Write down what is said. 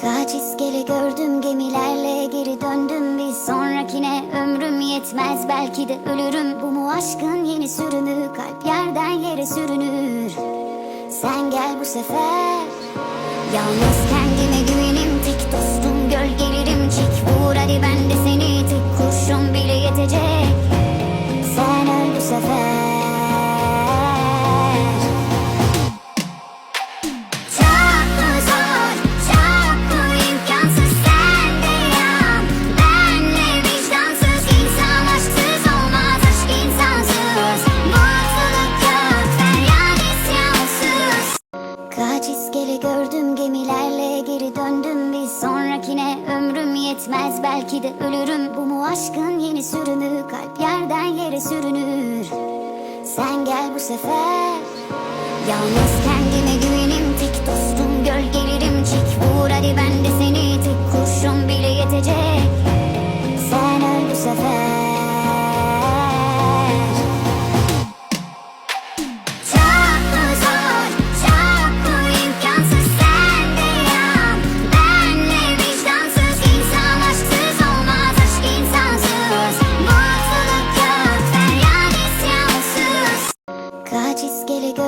Kaç iskele gördüm gemilerle geri döndüm. Bir sonrakine ömrüm yetmez belki de ölürüm. Bu mu aşkın yeni sürümü kalp yerden yere sürünür. Sen gel bu sefer. Yalnız geri döndüm Bir sonrakine. Ömrüm yetmez belki de ölürüm. Bu mu aşkın yeni sürümü kalp yerden yere sürünür. Sen gel bu sefer. Yalnız